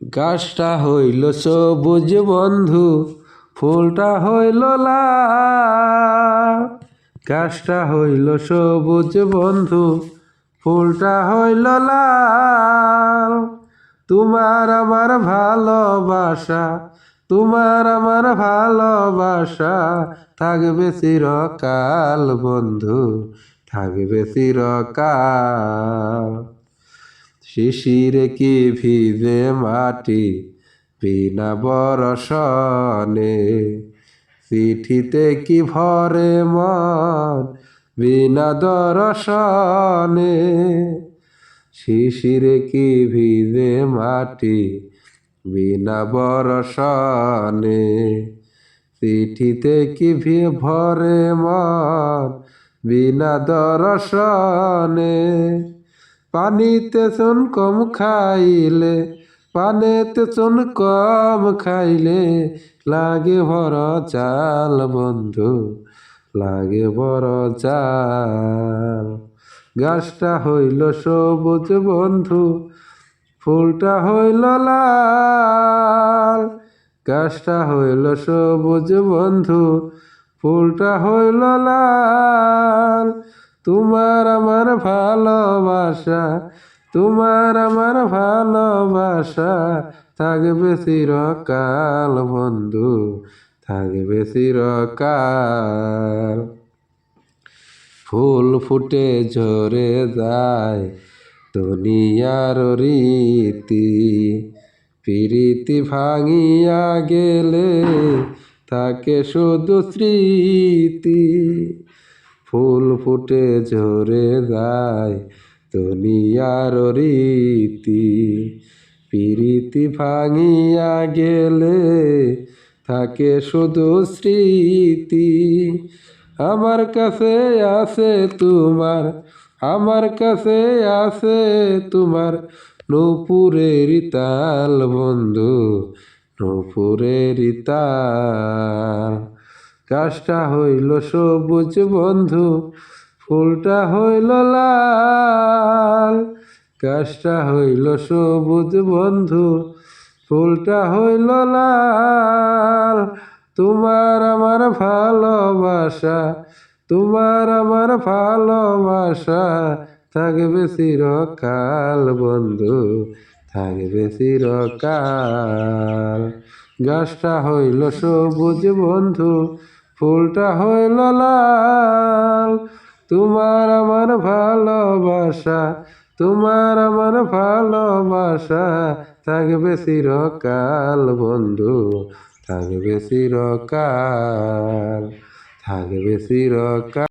গাছটা হইল সবুজ বন্ধু, ফুলটা হইল গাছটা হইল সবুজ বন্ধু, ফুলটা হইল লাল। তোমার আমার ভালোবাসা, তোমার আমার ভালোবাসা, থাকবে চিরকাল বন্ধু, থাকবে চিরকাল। শিশিরে কি ভিজে মাটি? বিনা বরসনে চিঠিতে কি ভরে মন? বিনা দর্শনে শিশিরে কি ভিজে মাটি? বিনা বরসনে চিঠিতে কি ভি ভরে মন? বিনা দর্শনে পানিতে চুন কম খাইলে, পানিতে চুন কম খাইলে লাগে বড় চাল বন্ধু, লাগে বড় চাল গাছটা হইল সবুজ, বন্ধু, ফুলটা হইল লাল। গাছটা হইল সবুজ, বন্ধু, ফুলটা হইল লাল। তোমার আমার ভালোবাসা, তোমার আমার ভালোবাসা, থাকবে চিরকাল বন্ধু, থাকবে চিরকাল। ফুল ফুটে ঝরে যায় দুনিয়ার রীতি, প্রীতি ভাঙিয়া গেলে থাকে শুধু স্মৃতি। ফুল ফুটে ঝরে যায় দুনিয়ার রীতি। প্রীতি ভাঙিয়া গেলে থাকে শুধু স্মৃতি। আমার কাছে আছে তোমার, আমার কাছে আছে তোমার নূপুরের তাল বন্ধু, নূপুরের তাল গাছটা হইল সবুজ বন্ধু, ফুলটা হইল লাল। গাছটা হইল সবুজ বন্ধু, ফুলটা হইল লাল। তোমার আমার ভালোবাসা, তোমার আমার ভালোবাসা, থাকবে চিরকাল বন্ধু, থাকবে চিরকাল। গাছটা হইল সবুজ বন্ধু ফুলটা হইল লাল। তোমার আমার ভালোবাসা, তোমার আমার ভালোবাসা। থাকবে চিরকাল বন্ধু, থাকবে চিরকাল থাকবে চিরকাল।